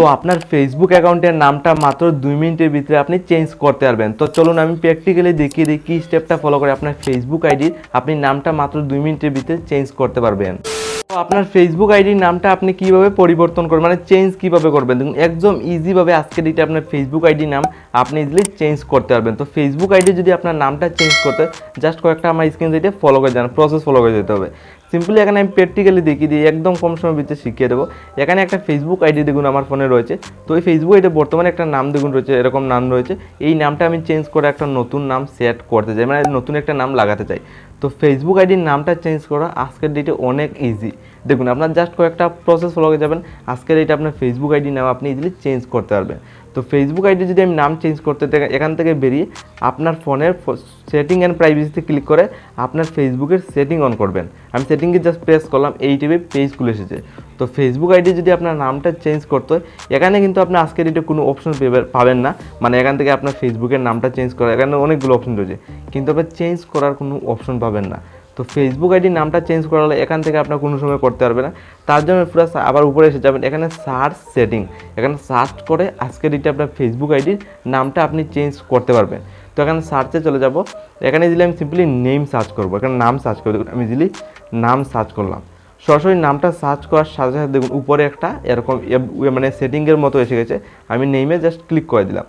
তো আপনার ফেসবুক অ্যাকাউন্টের নামটা মাত্র দুই মিনিটের ভিতরে আপনি চেঞ্জ করতে পারবেন। তো চলুন আমি প্র্যাকটিক্যালি দেখিয়ে দিই কী স্টেপটা ফলো করে আপনার ফেসবুক আইডি আপনি নামটা মাত্র দুই মিনিটের ভিতরে চেঞ্জ করতে পারবেন। তো আপনার ফেসবুক আইডির নামটা আপনি কীভাবে পরিবর্তন করবেন মানে চেঞ্জ কীভাবে করবেন? দেখুন, একদম ইজিভাবে আজকের ডেটে আপনার ফেসবুক আইডি নাম আপনি ইজিলি চেঞ্জ করতে পারবেন। তো ফেসবুক আইডি যদি আপনার নামটা চেঞ্জ করতে জাস্ট কয়েকটা আমার স্ক্রিন ফলো করে যান প্রসেস ফলো করে যেতে হবে। সিম্পলি এখানে আমি প্র্যাকটিক্যালি দেখিয়ে দিই, একদম কম সময়ের ভিতরে শিখিয়ে দেবো। এখানে একটা ফেসবুক আইডি দেখুন আমার ফোনে রয়েছে। তো এই ফেসবুক আইডি বর্তমানে একটা নাম দেখুন রয়েছে, এরকম নাম রয়েছে। এই নামটা আমি চেঞ্জ করে একটা নতুন নাম সেট করতে চাই মানে নতুন একটা নাম লাগাতে চাই। তো ফেসবুক আইডির নামটা চেঞ্জ করা আজকের ডেটে অনেক ইজি দেখুন, আপনার জাস্ট কয়েকটা প্রসেস ফলো করে যাবেন। আজকের ডেটে আপনার ফেসবুক আইডি নাম আপনি ইজিলি চেঞ্জ করতে পারবেন। তো ফেসবুক আইডি যদি আমি নাম চেঞ্জ করতে এখান থেকে বেরিয়ে আপনার ফোনের সেটিং অ্যান্ড প্রাইভেসিতে ক্লিক করে আপনার ফেসবুকের সেটিং অন করবেন। আমি সেটিংয়ে জাস্ট প্রেস করলাম, এই টিভি পেজ খুলে এসেছে। তো ফেসবুক আইডি যদি আপনার নামটা চেঞ্জ করতে হয়, এখানে কিন্তু আপনি আজকের এটা কোনো অপশন পাবেন না। মানে এখান থেকে আপনার ফেসবুকের নামটা চেঞ্জ করা এখানে অনেকগুলো অপশন রয়েছে। কিন্তু আপনি চেঞ্জ করার কোনো অপশন পাবেন না। তো ফেসবুক আইডির নামটা চেঞ্জ করালে এখান থেকে আপনার কোনো সময় করতে পারবে না। তার জন্য পুরো আবার উপরে এসে যাবেন। এখানে সার্চ সেটিং এখানে সার্চ করে আজকে দিতে আপনার ফেসবুক আইডির নামটা আপনি চেঞ্জ করতে পারবেন। তো এখানে সার্চে চলে যাব। এখানে দিলে আমি সিম্পলি নেম সার্চ করব। এখানে নাম সার্চ করব। আমি ইজিলি নাম সার্চ করলাম। সরাসরি নামটা সার্চ করার সাথে সাথে দেখুন, উপরে একটা এরকম মানে সেটিংয়ের মতো এসে গেছে। আমি নেমে জাস্ট ক্লিক করে দিলাম।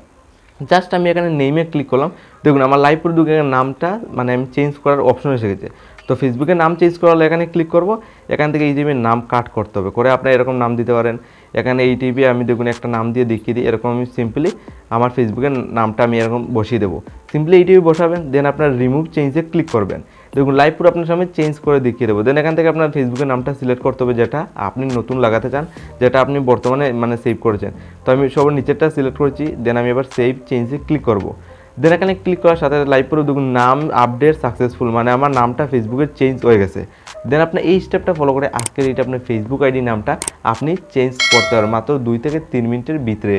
জাস্ট আমি এখানে নেমে ক্লিক করলাম। দেখুন, আমার লাইভ প্রোডুকের নামটা মানে আমি চেঞ্জ করার অপশন এসে গেছে। তো ফেসবুকে নাম চেঞ্জ করালে এখানে ক্লিক করব। এখান থেকে এই টিভির নাম কাট করতে হবে। করে আপনি এরকম নাম দিতে পারেন। এখানে এই টিভি আমি দেখুন একটা নাম দিয়ে দেখিয়ে দিই। এরকম আমি সিম্পলি আমার ফেসবুকের নামটা আমি এরকম বসিয়ে দেবো। সিম্পলি এই টিভি বসাবেন দেন আপনার রিমুভ চেঞ্জে ক্লিক করবেন। দেখুন লাইভ পুরো আপনার সামনে চেঞ্জ করে দেখিয়ে দেবো। দেন এখান থেকে আপনার ফেসবুকের নামটা সিলেক্ট করতে হবে যেটা আপনি নতুন লাগাতে চান, যেটা আপনি বর্তমানে মানে সেভ করেছেন। তো আমি সবার নিচেরটা সিলেক্ট করেছি দেন আমি এবার সেভ চেঞ্জে ক্লিক করব। দেন এখানে ক্লিক করার সাথে লাইভ পুরো দেখুন, নাম আপডেট সাকসেসফুল মানে আমার নামটা ফেসবুকে চেঞ্জ হয়ে গেছে। দেন আপনি এই স্টেপটা ফলো করে আজকের এইটা আপনার ফেসবুক আইডি নামটা, আপনি চেঞ্জ করতে পারেন মাত্র দুই থেকে তিন মিনিটের ভিতরে।